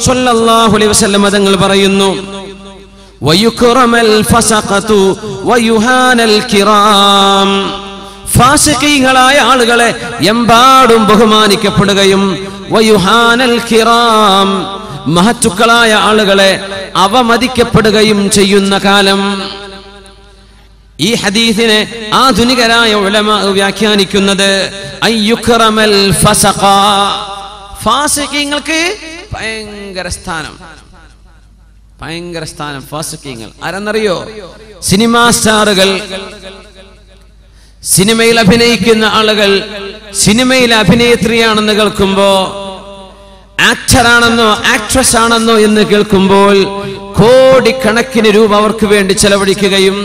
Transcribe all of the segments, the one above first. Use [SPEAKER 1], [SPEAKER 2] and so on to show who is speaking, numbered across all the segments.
[SPEAKER 1] സ്വല്ലല്ലാഹു അലൈഹി വസല്ലം തങ്ങൾ പറയുന്നു വയുക്റമൽ കിറാം. ആളുകളെ എമ്പാടും ബഹുമാനിക്കപ്പെടുകയും വയുഹാനൽ കിറാം. മഹത്തുക്കളായ ആളുകളെ അവമതിക്കപ്പെടുകയും ചെയ്യുന്ന കാലം. ഈ ഹദീസിനെ ആധുനികരായ ഉലമ വ്യാഖ്യാനിക്കുന്നത് അയ്യുക്റമൽ ഫസഖ. ഫാസിഖീങ്ങൾക്ക് ഭയങ്കര സ്ഥാനം. ഭയങ്കര സ്ഥാനം ഫാസിഖീങ്ങൾ ആരെന്നറിയോ? സിനിമാ സ്റ്റാറുകൾ. സിനിമയിൽ അഭിനയിക്കുന്ന ആളുകൾ സിനിമയിൽ അഭിനേത്രിയാണെന്ന് കേൾക്കുമ്പോ ആക്ടറാണെന്നോ ആക്ട്രസ് ആണെന്നോ എന്ന് കേൾക്കുമ്പോൾ കോടിക്കണക്കിന് രൂപ അവർക്ക് വേണ്ടി ചെലവഴിക്കുകയും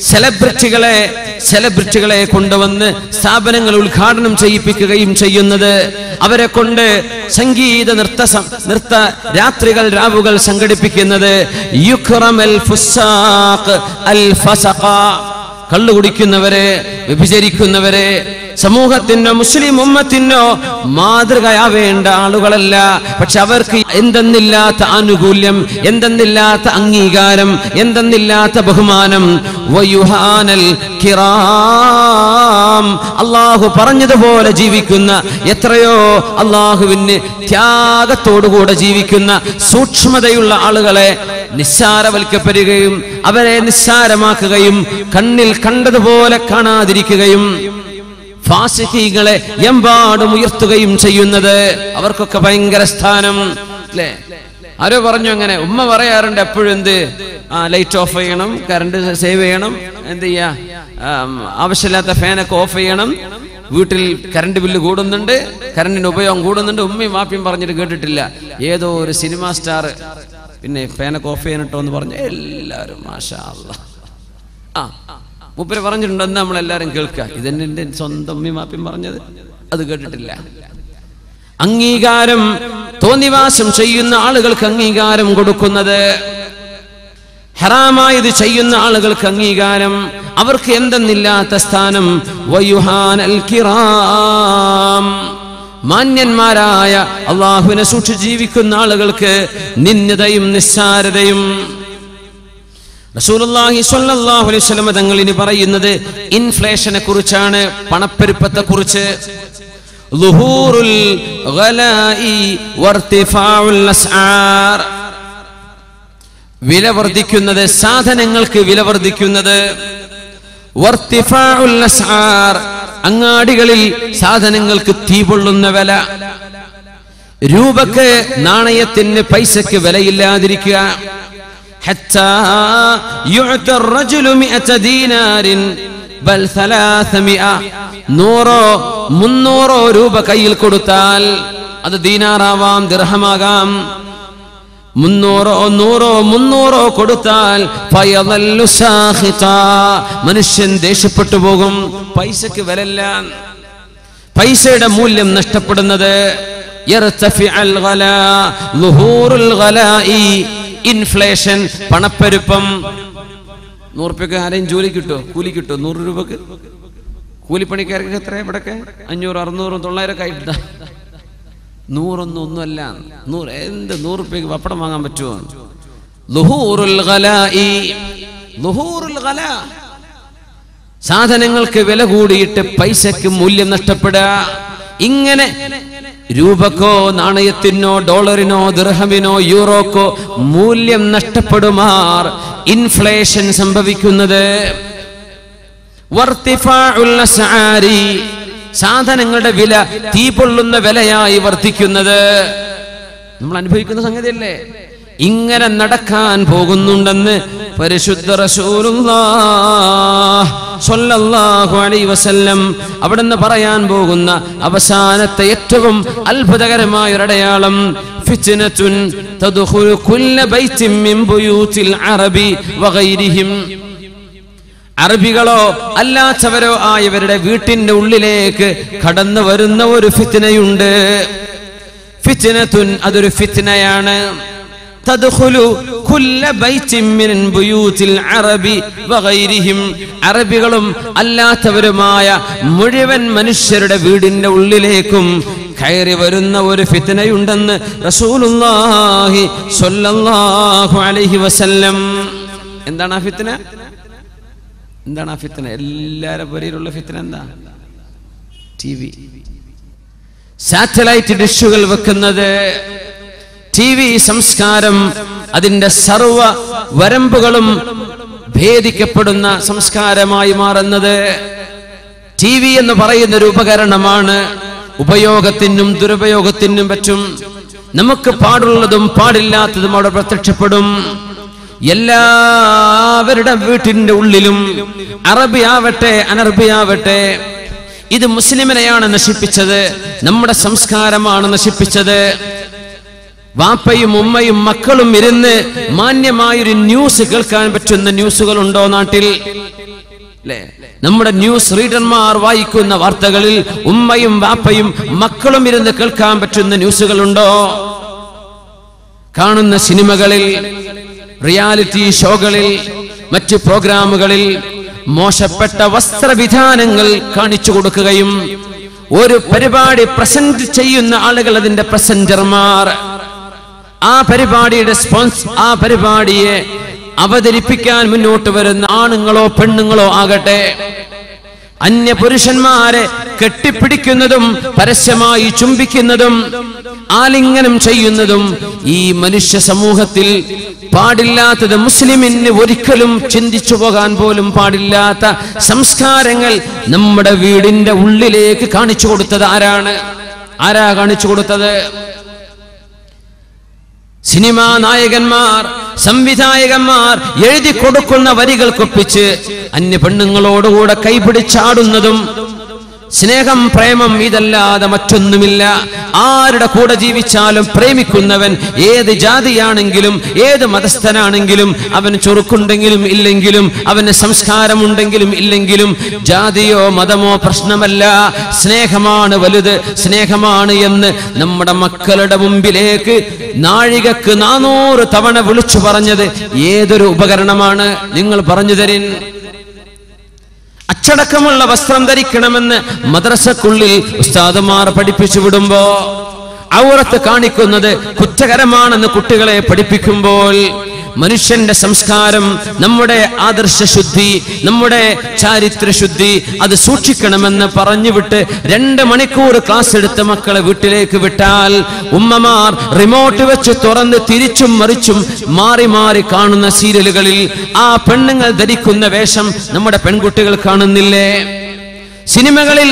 [SPEAKER 1] സെലിബ്രിറ്റികളെ സെലബ്രിറ്റികളെ കൊണ്ടുവന്ന് സ്ഥാപനങ്ങൾ ഉദ്ഘാടനം ചെയ്യിപ്പിക്കുകയും ചെയ്യുന്നത്. അവരെ കൊണ്ട് സംഗീത നൃത്ത നൃത്ത രാത്രികൾ രാവുകൾ സംഘടിപ്പിക്കുന്നത്. കള്ളു കുടിക്കുന്നവരെ വ്യഭിചരിക്കുന്നവരെ സമൂഹത്തിനോ മുസ്ലിം ഉമ്മത്തിനോ മാതൃകയാവേണ്ട ആളുകളല്ല. പക്ഷെ അവർക്ക് എന്തെന്നില്ലാത്ത ആനുകൂല്യം എന്തെന്നില്ലാത്ത അംഗീകാരം എന്തെന്നില്ലാത്ത ബഹുമാനം. കിറാം. അള്ളാഹു പറഞ്ഞതുപോലെ ജീവിക്കുന്ന എത്രയോ അള്ളാഹുവിന് ത്യാഗത്തോടുകൂടെ ജീവിക്കുന്ന സൂക്ഷ്മതയുള്ള ആളുകളെ നിസ്സാരവൽക്കപ്പെടുകയും അവരെ നിസ്സാരമാക്കുകയും കണ്ണിൽ കണ്ടതുപോലെ കാണാതിരിക്കുകയും ഫാസിഖീകളെ എമ്പാടും ഉയർത്തുകയും ചെയ്യുന്നത് അവർക്കൊക്കെ ഭയങ്കര സ്ഥാനം അല്ലേ? ആരോ പറഞ്ഞു അങ്ങനെ ഉമ്മ പറയാറുണ്ട് എപ്പോഴും എന്ത്? ആ ലൈറ്റ് ഓഫ് ചെയ്യണം കറണ്ട് സേവ് ചെയ്യണം എന്ത് ചെയ്യാ? ആവശ്യമില്ലാത്ത ഫാനൊക്കെ ഓഫ് ചെയ്യണം. വീട്ടിൽ കറണ്ട് ബില്ല് കൂടുന്നുണ്ട് കറണ്ടിന്റെ ഉപയോഗം കൂടുന്നുണ്ട്. ഉമ്മയും വാപ്പിയും പറഞ്ഞിട്ട് കേട്ടിട്ടില്ല. ഏതോ ഒരു സിനിമാ സ്റ്റാർ പിന്നെ ഫാനൊക്കെ ഓഫ് ചെയ്യണട്ടോ എന്ന് പറഞ്ഞു എല്ലാവരും മാഷാ ആ മൂപ്പര് പറഞ്ഞിട്ടുണ്ടെന്ന് നമ്മളെല്ലാവരും കേൾക്കുക. ഇതെന്നെ എന്റെ സ്വന്തം ഉമ്മയും വാപ്പിയും പറഞ്ഞത്. അത് കേട്ടിട്ടില്ല. അംഗീകാരം തോന്നിവാസം ചെയ്യുന്ന ആളുകൾക്ക് അംഗീകാരം കൊടുക്കുന്നത്. ഹറാമായത് ചെയ്യുന്ന ആളുകൾക്ക് അംഗീകാരം. അവർക്ക് എന്തെന്നില്ലാത്ത സ്ഥാനം. മാന്യന്മാരായ അള്ളാഹുവിനെ സൂക്ഷിച്ച് ജീവിക്കുന്ന ആളുകൾക്ക് നിന്ദതയും നിസ്സാരതയും വസല്ലം തങ്ങൾ പറയുന്നത് ഇൻഫ്ലേഷനെ കുറിച്ചാണ് പണപ്പെരുപ്പത്തെ കുറിച്ച്. വില വർദ്ധിക്കുന്നത് സാധനങ്ങൾക്ക് വില വർദ്ധിക്കുന്നത്. അങ്ങാടികളിൽ സാധനങ്ങൾക്ക് തീ പൊള്ളുന്ന വില. രൂപക്ക് നാണയത്തിന് പൈസക്ക് വിലയില്ലാതിരിക്കുക. ബൽ നൂറോ മുന്നൂറോ രൂപ കയ്യിൽ കൊടുത്താൽ അത് ദീനാറാവാം ദിർഹമാകാം. മുന്നൂറോ നൂറോ മുന്നൂറോ കൊടുത്താൽ മനുഷ്യൻ ദേഷ്യപ്പെട്ടു പോകും. പൈസക്ക് വിലല്ല. പൈസയുടെ മൂല്യം നഷ്ടപ്പെടുന്നത്. ഇൻഫ്ലേഷൻ പണപ്പെരുപ്പം. നൂറുപ്യക്ക് ആരെയും ജോലി കിട്ടുമോ കൂലി കിട്ടുമോ നൂറ് രൂപക്ക്? കൂലിപ്പണിക്കാർക്ക് എത്ര ഇവിടൊക്കെ? അഞ്ഞൂറ് അറുന്നൂറും തൊള്ളായിരം ഒക്കെ ആയിട്ടാ നൂറൊന്നും ഒന്നുമല്ല. നൂറ് എന്ത് നൂറ് രൂപയ്ക്ക് പപ്പടം വാങ്ങാൻ പറ്റുമോ. സാധനങ്ങൾക്ക് വില കൂടിയിട്ട് പൈസക്ക് മൂല്യം നഷ്ടപ്പെടുക. ഇങ്ങനെ രൂപക്കോ നാണയത്തിനോ ഡോളറിനോ ദൃഹമിനോ യൂറോക്കോ മൂല്യം നഷ്ടപ്പെടുമാർ ഇൻഫ്ലേഷൻ സംഭവിക്കുന്നത്. സാധനങ്ങളുടെ വില തീ പൊള്ളുന്ന വിലയായി വർദ്ധിക്കുന്നത് നമ്മൾ അനുഭവിക്കുന്ന സംഗതിയല്ലേ ഇങ്ങനെ നടക്കാൻ പോകുന്നുണ്ടെന്ന് പരിശുദ്ധ റസൂലുള്ളാഹ് വസല്ലം അവിടുന്ന് പറയാൻ പോകുന്ന അവസാനത്തെ ഏറ്റവും അത്ഭുതകരമായ ഒരു അടയാളം തദ്ഖുലു കുല്ല മിൻ അറബി വഗൈരിഹിം അറബികളോ അല്ലാത്തവരോ ആയവരുടെ വീട്ടിന്റെ ഉള്ളിലേക്ക് കടന്നു വരുന്ന ഒരു ഫിത്തിനയുണ്ട് ഫിത്തിനത്തുൻ അതൊരു ഫിത്നയാണ്. അറബികളും അല്ലാത്തവരുമായ മുഴുവൻ മനുഷ്യരുടെ വീടിന്റെ ഉള്ളിലേക്കും കയറി വരുന്ന ഒരു ഫിത്നയുണ്ടെന്ന് റസൂലുള്ളാഹി സ്വല്ലല്ലാഹു അലൈഹി വസല്ലം. എന്താണ് ആ ഫിത്ന? എന്താണ് ആ ഫിത്ന? എല്ലാവരുടെ പേരിലുള്ള ഫിത്തന എന്താ? T V. സാറ്റലൈറ്റ് ഡിഷുകൾ വെക്കുന്നത് ടി വി സംസ്കാരം അതിന്റെ സർവ വരമ്പുകളും ഭേദിക്കപ്പെടുന്ന സംസ്കാരമായി മാറുന്നത് ടി വി എന്ന് പറയുന്ന ഒരു ഉപകരണമാണ് ഉപയോഗത്തിനും ദുരുപയോഗത്തിനും പറ്റും. നമുക്ക് പാടുള്ളതും പാടില്ലാത്തതും അവിടെ പ്രത്യക്ഷപ്പെടും. എല്ലാവരുടെ വീട്ടിന്റെ ഉള്ളിലും അറബിയാവട്ടെ അനർബിയാവട്ടെ ഇത് മുസ്ലിമിനെയാണ് നശിപ്പിച്ചത് നമ്മുടെ സംസ്കാരമാണ് നശിപ്പിച്ചത്. വാപ്പയും ഉമ്മയും മക്കളും ഇരുന്ന് മാന്യമായൊരു ന്യൂസ് കേൾക്കാൻ പറ്റുന്ന ന്യൂസുകൾ ഉണ്ടോ നാട്ടിൽ നമ്മുടെ ന്യൂസ് റീഡർമാർ വായിക്കുന്ന വാർത്തകളിൽ ഉമ്മയും വാപ്പയും മക്കളും ഇരുന്ന് കേൾക്കാൻ പറ്റുന്ന ന്യൂസുകളുണ്ടോ? കാണുന്ന സിനിമകളിൽ റിയാലിറ്റി ഷോകളിൽ മറ്റ് പ്രോഗ്രാമുകളിൽ മോശപ്പെട്ട വസ്ത്രവിധാനങ്ങൾ കാണിച്ചു കൊടുക്കുകയും ഒരു പരിപാടി പ്രസന്റ് ചെയ്യുന്ന ആളുകൾ അതിന്റെ പ്രസഞ്ചർമാർ ആ പരിപാടിയുടെ സ്പോൺസ് ആ പരിപാടിയെ അവതരിപ്പിക്കാൻ മുന്നോട്ട് വരുന്ന ആണുങ്ങളോ പെണ്ണുങ്ങളോ ആകട്ടെ. അന്യ പുരുഷന്മാരെ കെട്ടിപ്പിടിക്കുന്നതും പരസ്യമായി ചുംബിക്കുന്നതും ആലിംഗനം ചെയ്യുന്നതും ഈ മനുഷ്യ സമൂഹത്തിൽ പാടില്ലാത്തത് മുസ്ലിമിന് ഒരിക്കലും ചിന്തിച്ചു പോകാൻ പോലും പാടില്ലാത്ത സംസ്കാരങ്ങൾ നമ്മുടെ വീടിന്റെ ഉള്ളിലേക്ക് കാണിച്ചു കൊടുത്തത് ആരാണ്? ആരാ കാണിച്ചു കൊടുത്തത്? സിനിമാ നായകന്മാർ സംവിധായകന്മാർ എഴുതി കൊടുക്കുന്ന വരികൾ കൊപ്പിച്ച് അന്യ പെണ്ണുങ്ങളോടുകൂടെ കൈപിടിച്ചാടുന്നതും സ്നേഹം പ്രേമം ഇതല്ലാതെ മറ്റൊന്നുമില്ല. ആരുടെ കൂടെ ജീവിച്ചാലും പ്രേമിക്കുന്നവൻ ഏത് ജാതിയാണെങ്കിലും ഏത് മതസ്ഥനാണെങ്കിലും അവൻ ചുറുക്കുണ്ടെങ്കിലും ഇല്ലെങ്കിലും അവന് സംസ്കാരമുണ്ടെങ്കിലും ഇല്ലെങ്കിലും ജാതിയോ മതമോ പ്രശ്നമല്ല. സ്നേഹമാണ് വലുത് സ്നേഹമാണ് എന്ന് നമ്മുടെ മക്കളുടെ മുമ്പിലേക്ക് നാഴികക്ക് നാനൂറ് തവണ വിളിച്ചു പറഞ്ഞത് ഏതൊരു ഉപകരണമാണ്? നിങ്ങൾ പറഞ്ഞു തരിൻ അച്ചടക്കമുള്ള വസ്ത്രം ധരിക്കണമെന്ന് മദ്രസക്കുള്ളിൽ ഉസ്താദുമാർ പഠിപ്പിച്ചു വിടുമ്പോ ഔറത്ത് കാണിക്കുന്നത് കുറ്റകരമാണെന്ന് കുട്ടികളെ പഠിപ്പിക്കുമ്പോൾ മനുഷ്യന്റെ സംസ്കാരം നമ്മുടെ ആദർശ ശുദ്ധി നമ്മുടെ ചാരിത്ര ശുദ്ധി അത് സൂക്ഷിക്കണമെന്ന് പറഞ്ഞുവിട്ട് രണ്ട് മണിക്കൂർ ക്ലാസ് എടുത്ത മക്കളെ വീട്ടിലേക്ക് വിട്ടാൽ ഉമ്മമാർ റിമോട്ട് വെച്ച് തുറന്ന് തിരിച്ചും മറിച്ചും മാറി മാറി കാണുന്ന സീരിയലുകളിൽ ആ പെണ്ണുങ്ങൾ ധരിക്കുന്ന വേഷം നമ്മുടെ പെൺകുട്ടികൾ കാണുന്നില്ലേ? സിനിമകളിൽ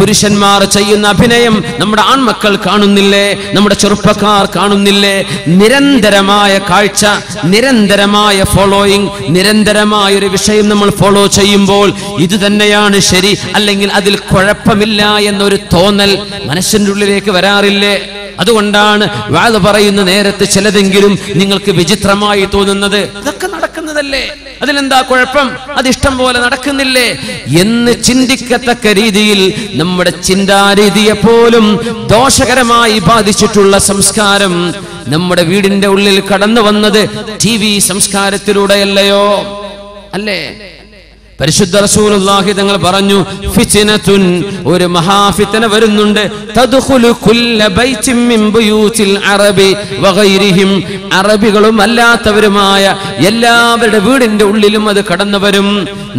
[SPEAKER 1] പുരുഷന്മാർ ചെയ്യുന്ന അഭിനയം നമ്മുടെ ആൺമക്കൾ കാണുന്നില്ലേ? നമ്മുടെ ചെറുപ്പക്കാർ കാണുന്നില്ലേ? നിരന്തരമായ കാഴ്ച നിരന്തരമായ ഫോളോയിങ് നിരന്തരമായ ഒരു വിഷയം നമ്മൾ ഫോളോ ചെയ്യുമ്പോൾ ഇത് തന്നെയാണ് ശരി. അല്ലെങ്കിൽ അതിൽ കുഴപ്പമില്ല എന്നൊരു തോന്നൽ മനസ്സിന്റെ ഉള്ളിലേക്ക് വരാറില്ലേ? അതുകൊണ്ടാണ് വാത് പറയുന്ന നേരത്ത് ചിലതെങ്കിലും നിങ്ങൾക്ക് വിചിത്രമായി തോന്നുന്നത്. ഇതൊക്കെ നടക്കുന്നതല്ലേ? അതിലെന്താ കുഴപ്പം? അത് ഇഷ്ടം പോലെ നടക്കുന്നില്ലേ? എന്ന് ചിന്തിക്കത്തക്ക രീതിയിൽ നമ്മുടെ ചിന്താരീതിയെ പോലും ദോഷകരമായി ബാധിച്ചിട്ടുള്ള സംസ്കാരം നമ്മുടെ വീടിന്റെ ഉള്ളിൽ കടന്നു വന്നത് ടി വി സംസ്കാരത്തിലൂടെയല്ലയോ? അല്ലേ? പരിശുദ്ധ റസൂലുള്ളാഹി തങ്ങൾ പറഞ്ഞു ഫിത്നത്തുൻ ഒരു മഹാഫിത്തന വരുന്നുണ്ട്. തദ്ഖുലു കുല്ല ബൈതിൻ മിൻ ബുയൂത്തിൽ അറബി വഗൈരിഹിം. അറബികളും അല്ലാത്തവരുമായ എല്ലാവരുടെ വീടിന്റെ ഉള്ളിലും അത് കടന്നു വരും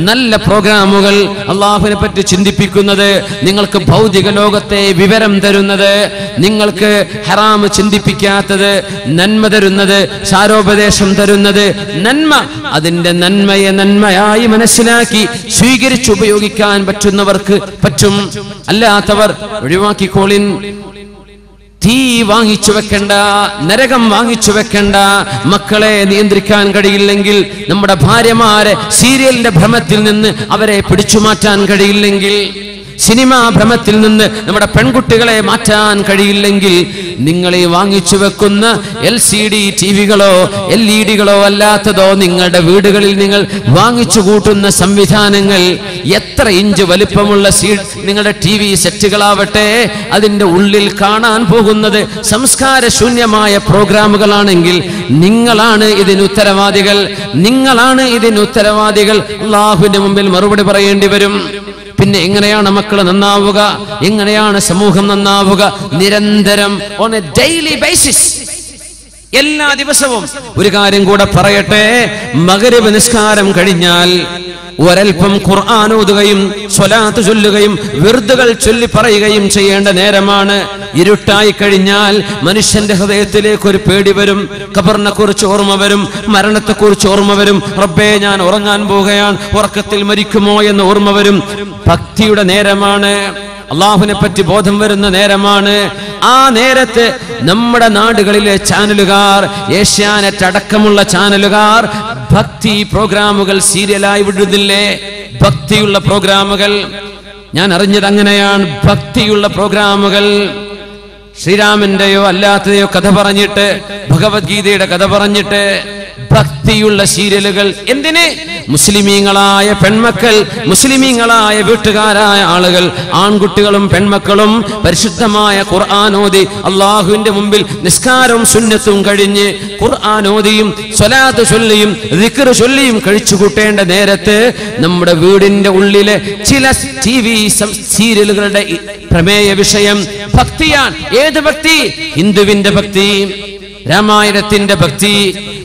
[SPEAKER 1] നല്ല പ്രോഗ്രാമുകൾ അള്ളാഹുവിനെ പറ്റി ചിന്തിപ്പിക്കുന്നത് നിങ്ങൾക്ക് ഭൗതിക ലോകത്തെ വിവരം തരുന്നത് നിങ്ങൾക്ക് ഹറാം ചിന്തിപ്പിക്കാത്തത് നന്മ തരുന്നത് സാരോപദേശം തരുന്നത്. നന്മ അതിന്റെ നന്മയെ നന്മയായി മനസ്സിലാക്കി സ്വീകരിച്ച് ഉപയോഗിക്കാൻ പറ്റുന്നവർക്ക് പറ്റും. അല്ലാത്തവർ ഒഴിവാക്കിക്കോളിൻ തീ വാങ്ങിച്ചു വെക്കണ്ട നരകം വാങ്ങിച്ചു വെക്കണ്ട മക്കളെ നിയന്ത്രിക്കാൻ കഴിയില്ലെങ്കിൽ നമ്മുടെ ഭാര്യമാരെ സീരിയലിന്റെ ഭ്രമത്തിൽ നിന്ന് അവരെ പിടിച്ചു മാറ്റാൻ കഴിയില്ലെങ്കിൽ സിനിമാ ഭ്രമത്തിൽ നിന്ന് നമ്മുടെ പെൺകുട്ടികളെ മാറ്റാൻ കഴിയില്ലെങ്കിൽ നിങ്ങൾ ഈ വാങ്ങിച്ചു വെക്കുന്ന എൽ സി ഡി ടി വികളോ എൽ ഇ ഡികളോ അല്ലാത്തതോ നിങ്ങളുടെ വീടുകളിൽ നിങ്ങൾ വാങ്ങിച്ചു കൂട്ടുന്ന സംവിധാനങ്ങൾ എത്ര ഇഞ്ച് വലിപ്പമുള്ള സീ നിങ്ങളുടെ ടി വി സെറ്റുകളാവട്ടെ അതിന്റെ ഉള്ളിൽ കാണാൻ പോകുന്നത് സംസ്കാര ശൂന്യമായ പ്രോഗ്രാമുകളാണെങ്കിൽ നിങ്ങളാണ് ഇതിന് ഉത്തരവാദികൾ. നിങ്ങളാണ് ഇതിന് ഉത്തരവാദികൾ. അള്ളാഹുവിന്റെ മുമ്പിൽ മറുപടി പറയേണ്ടി വരും. പിന്നെ എങ്ങനെയാണ് മക്കൾ നന്നാവുക? എങ്ങനെയാണ് സമൂഹം നന്നാവുക? നിരന്തരം ഓൺ എ ഡെയിലി ബേസിസ് എല്ലാ ദിവസവും ഒരു കാര്യം കൂടെ പറയട്ടെ. മകരവ് നിസ്കാരം കഴിഞ്ഞാൽ ഒരൽപ്പം ഖുർആൻ ഓതുകയും സ്വലാത്ത് ചൊല്ലുകയും വെറുതുകൾ ചൊല്ലി പറയുകയും ചെയ്യേണ്ട നേരമാണ്. ഇരുട്ടായി കഴിഞ്ഞാൽ മനുഷ്യന്റെ ഹൃദയത്തിലേക്ക് ഒരു പേടി വരും. ഖബറിനെ കുറിച്ച് ഓർമ്മ വരും. മരണത്തെ കുറിച്ച് ഓർമ്മ വരും. റബ്ബേ ഞാൻ ഉറങ്ങാൻ പോവുകയാണ്. ഉറക്കത്തിൽ മരിക്കുമോ എന്ന് ഓർമ്മ വരും. ഭക്തിയുടെ നേരമാണ്. അള്ളാഹുവിനെ പറ്റി ബോധം വരുന്ന നേരമാണ്. ആ നേരത്ത് നമ്മുടെ നാടുകളിലെ ചാനലുകാർ ഏഷ്യാനെറ്റ് അടക്കമുള്ള ചാനലുകാർ ഭക്തി പ്രോഗ്രാമുകൾ സീരിയലായി വിടുന്നില്ലേ? ഭക്തിയുള്ള പ്രോഗ്രാമുകൾ. ഞാൻ അറിഞ്ഞത് അങ്ങനെയാണ്. ഭക്തിയുള്ള പ്രോഗ്രാമുകൾ. ശ്രീരാമന്റെയോ അല്ലാത്തതെയോ കഥ പറഞ്ഞിട്ട് ഭഗവത്ഗീതയുടെ കഥ പറഞ്ഞിട്ട് ഭക്തിയുള്ള സീരിയലുകൾ എന്തിന്? മുസ്ലിമീങ്ങളായ പെൺമക്കൾ മുസ്ലിമീങ്ങളായ വീട്ടുകാരായ ആളുകൾ ആൺകുട്ടികളും പെൺമക്കളും പരിശുദ്ധമായ ഖുർആാനോദി അള്ളാഹുവിന്റെ മുമ്പിൽ നിസ്കാരവും സുന്നത്തും കഴിഞ്ഞ് ഖുർആാനോദിയും സ്വലാത്ത് ചൊല്ലിയും ദിക്ർ ചൊല്ലിയും കഴിച്ചു കൂട്ടേണ്ട നേരത്ത് നമ്മുടെ വീടിന്റെ ഉള്ളിലെ ചില ടി വി സീരിയലുകളുടെ പ്രമേയ വിഷയം ഭക്തിയാണ്. ഏത് ഭക്തി? ഹിന്ദുവിന്റെ ഭക്തി. രാമായണത്തിന്റെ ഭക്തി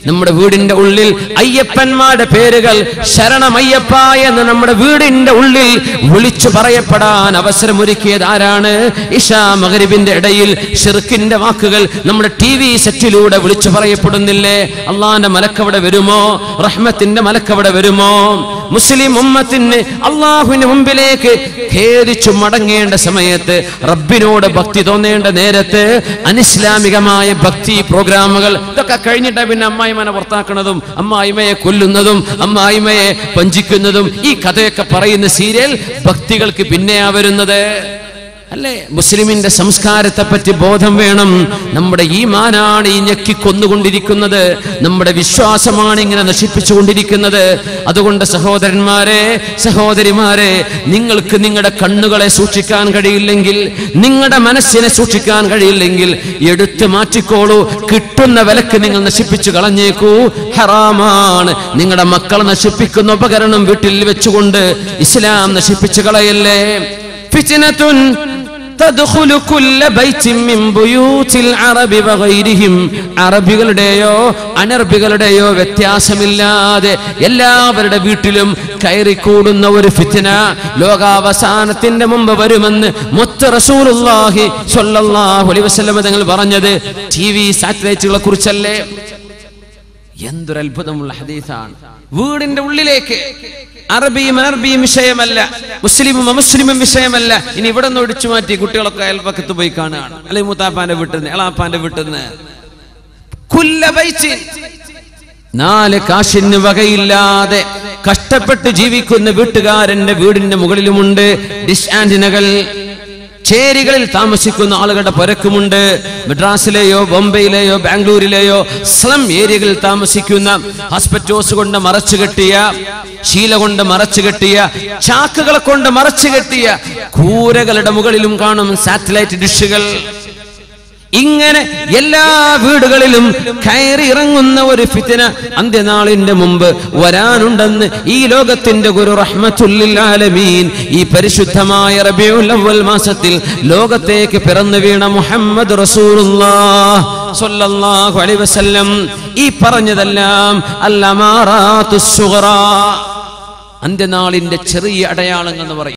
[SPEAKER 1] നമ്മുടെ വീടിന്റെ ഉള്ളിൽ അയ്യപ്പന്മാരുടെ പേരുകൾ ശരണമയ്യപ്പ എന്ന് നമ്മുടെ വീടിന്റെ ഉള്ളിൽ വിളിച്ചു പറയപ്പെടാൻ അവസരമൊരുക്കിയത് ആരാണ്? ഇഷാ മകരിബിന്റെ ഇടയിൽ ഷിർക്കിന്റെ വാക്കുകൾ നമ്മുടെ ടി വി സെറ്റിലൂടെ വിളിച്ചു പറയപ്പെടുന്നില്ലേ? അള്ളാന്റെ മലക്കവിടെ വരുമോ? റഹ്മത്തിന്റെ മലക്കവിടെ വരുമോ? മുസ്ലിം ഉമ്മത്തിന് അള്ളാഹുവിന്റെ മുമ്പിലേക്ക് ഖേദിച്ചു മടങ്ങേണ്ട സമയത്ത് റബ്ബിനോട് ഭക്തി തോന്നേണ്ട നേരത്ത് അനിസ്ലാമികമായ ഭക്തി പ്രോഗ്രാമുകൾ ഇതൊക്കെ കഴിഞ്ഞിട്ട് പിന്നെ അമ്മായിമനെ പുറത്താക്കുന്നതും അമ്മായിമയെ കൊല്ലുന്നതും അമ്മായിമയെ പഞ്ചിക്കുന്നതും ഈ കഥയൊക്കെ പറയുന്ന സീരിയൽ ഭക്തികൾക്ക് പിന്നെയാ വരുന്നത്. അല്ലേ? മുസ്ലിമിന്റെ സംസ്കാരത്തെ പറ്റി ബോധം വേണം. നമ്മുടെ ഈ മാനാണ് ഈ ഞെക്കി കൊന്നുകൊണ്ടിരിക്കുന്നത്. നമ്മുടെ വിശ്വാസമാണ് ഇങ്ങനെ നശിപ്പിച്ചുകൊണ്ടിരിക്കുന്നത്. അതുകൊണ്ട് സഹോദരന്മാരെ സഹോദരിമാരെ നിങ്ങൾക്ക് നിങ്ങളുടെ കണ്ണുകളെ സൂക്ഷിക്കാൻ കഴിയില്ലെങ്കിൽ നിങ്ങളുടെ മനസ്സിനെ സൂക്ഷിക്കാൻ കഴിയില്ലെങ്കിൽ എടുത്തു മാറ്റിക്കോളൂ. കിട്ടുന്ന വിലക്ക് നിങ്ങൾ നശിപ്പിച്ചു കളഞ്ഞേക്കൂ. ഹറാമാണ്. നിങ്ങളുടെ മക്കളെ നശിപ്പിക്കുന്ന ഉപകരണം വീട്ടിൽ വെച്ചുകൊണ്ട് ഇസ്ലാം നശിപ്പിച്ചു കളയല്ലേ? ഫിത്നത്തുൻ തദ്ഖുലു കുല്ല ബൈത്തിൻ മിൻ ബുയൂത്തിൽ അറബി വഗൈരിഹിം അറബികളുടെയോ അനർബികളുടെയോ വ്യത്യാസമില്ലാതെ എല്ലാവരുടെ വീട്ടിലും കയറിക്കൂടുന്ന ഒരു ഫിത്തിന ലോകാവസാനത്തിന്റെ മുമ്പ് വരുമെന്ന് മുത്ത റസൂലുള്ളാഹി സ്വല്ലല്ലാഹു അലൈഹി വസല്ലം തങ്ങൾ പറഞ്ഞു ടിവി സാറ്റലൈറ്റുകളെക്കുറിച്ചല്ലേ എന്തൊരു അത്ഭുതമുള്ള ഹദീസാണ്. വീടിന്റെ ഉള്ളിലേക്ക് അറബിയും അറബിയും വിഷയമല്ല മുസ്ലിമും അമുസ്ലിമും വിഷയമല്ല. ഇനി ഇവിടെ നിന്ന് ഒടിച്ചു മാറ്റി കുട്ടികളൊക്കെ അയൽപ്പക്കത്ത് പോയി കാണുകയാണ്. അല്ലെ മൂത്താപ്പാന്റെ വീട്ടിൽ നിന്ന് എളാപ്പാന്റെ വീട്ടിൽ നിന്ന് നാല് കാശിന് വകയില്ലാതെ കഷ്ടപ്പെട്ട് ജീവിക്കുന്ന വീട്ടുകാരന്റെ വീടിന്റെ മുകളിലുമുണ്ട്. ഡിഷ് ആന്റിനകൾ ചേരികളിൽ താമസിക്കുന്ന ആളുകളുടെ പുരക്കുമുണ്ട്. മദ്രാസിലെയോ ബോംബെയിലെയോ ബാംഗ്ലൂരിലെയോ സ്ലം ഏരിയകളിൽ താമസിക്കുന്ന ഹോസ്പിറ്റോസ് കൊണ്ട് മറച്ചു കെട്ടിയ ശീല കൊണ്ട് മറച്ചു കെട്ടിയ ചാക്കുകളെ കൊണ്ട് മറച്ചു കെട്ടിയ കൂരകളുടെ മുകളിലും കാണും സാറ്റലൈറ്റ് ഡിഷുകൾ. ഇങ്ങനെ എല്ലാ വീടുകളിലും കയറി ഇറങ്ങുന്ന ഒരു ഫിത്തിന അന്ത്യനാളിന്റെ മുമ്പ് വരാനുണ്ടെന്ന് ഈ ലോകത്തിന്റെ ഗുരു റഹ്മത്തുല്ലാലമീൻ ഈ പരിശുദ്ധമായ റബിയുൽ അവൽ മാസത്തിൽ ലോകത്തേക്ക് പിറന്നു വീണ മുഹമ്മദ് അലൈഹി വസല്ലം. ഈ പറഞ്ഞതെല്ലാം അല്ലമാറാത്തുസ് സുഗ്റാ. അന്ത്യനാളിന്റെ ചെറിയ അടയാളങ്ങൾ എന്ന് പറയും.